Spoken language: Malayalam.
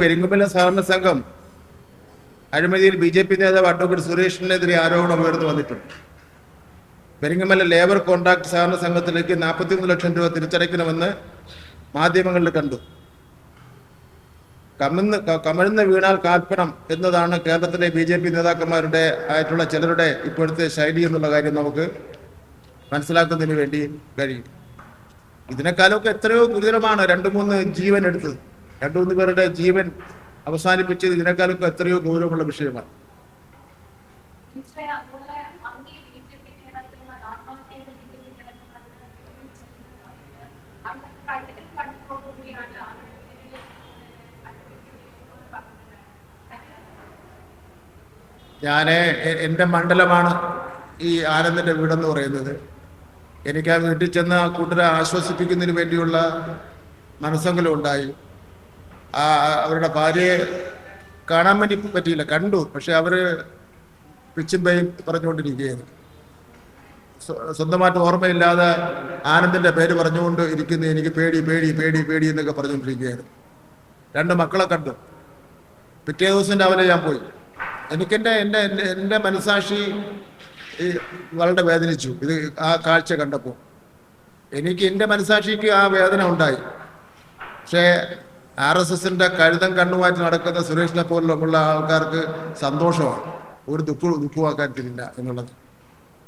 പെരിങ്ങുമല സഹകരണ സംഘം അഴിമതിയിൽ ബി ജെ പി നേതാവ് അഡ്വക്കേറ്റ് സുരേഷിനെതിരെ ആരോപണം ഉയർന്നു വന്നിട്ടുണ്ട്. പെരിങ്ങമല ലേബർ കോൺട്രാക്ട് സഹകരണ സംഘത്തിലേക്ക് നാൽപ്പത്തിയൊന്ന് ലക്ഷം രൂപ തിരിച്ചടയ്ക്കണമെന്ന് മാധ്യമങ്ങളിൽ കണ്ടു. കമന്ന് കമിഴ്ന്ന് വീണാൽ കാൽപ്പണം എന്നതാണ് കേരളത്തിലെ ബി ജെ പി നേതാക്കന്മാരുടെ ആയിട്ടുള്ള ചിലരുടെ ഇപ്പോഴത്തെ ശൈലി എന്നുള്ള കാര്യം നമുക്ക് മനസ്സിലാക്കുന്നതിന് വേണ്ടി കഴിയും. ഇതിനേക്കാളൊക്കെ എത്രയോ ഗുരുതരമാണ് രണ്ട് മൂന്ന് ജീവൻ എടുത്തത്. രണ്ട് മൂന്ന് പേരുടെ ജീവൻ അവസാനിപ്പിച്ചത് ഇതിനേക്കാളും എത്രയോ ഗൗരവമുള്ള വിഷയമാണ്. ഞാൻ എന്റെ മണ്ഡലമാണ് ഈ ആനന്ദിന്റെ വീടെന്ന് പറയുന്നത്. എനിക്ക് ആ വീട്ടിൽ ചെന്ന് ആ കൂട്ടരെ ആശ്വസിപ്പിക്കുന്നതിന് വേണ്ടിയുള്ള മനസ്സെങ്കിലും ഉണ്ടായി. ആ അവരുടെ ഭാര്യയെ കാണാൻ വേണ്ടി പറ്റിയില്ല. കണ്ടു. പക്ഷെ അവർ പിച്ചും പേയും പറഞ്ഞുകൊണ്ടിരിക്കുകയായിരുന്നു. സ്വന്തമായിട്ട് ഓർമ്മയില്ലാതെ ആനന്ദിന്റെ പേര് പറഞ്ഞുകൊണ്ട് ഇരിക്കുന്ന. എനിക്ക് പേടി പേടി പേടി പേടി എന്നൊക്കെ പറഞ്ഞുകൊണ്ടിരിക്കുകയായിരുന്നു. രണ്ട് മക്കളെ കണ്ടു. പിറ്റേ ദിവസം രാവിലെ ഞാൻ പോയി. എനിക്കെന്റെ എന്റെ എന്റെ മനസാക്ഷി വളരെ വേദനിച്ചു. ഇത് ആ കാഴ്ച കണ്ടപ്പോൾ. എനിക്ക് എന്റെ മനസാക്ഷിക്ക് ആ വേദന ഉണ്ടായി. പക്ഷേ ആർ എസ് എസിന്റെ കഴുതം കണ്ണുമായിട്ട് നടക്കുന്ന സുരേഷിനെ പോലുള്ള ആൾക്കാർക്ക് സന്തോഷമാണ്. ഒരു ദുഃഖ ദുഃഖമാക്കാത്തില്ല എന്നുള്ളത്.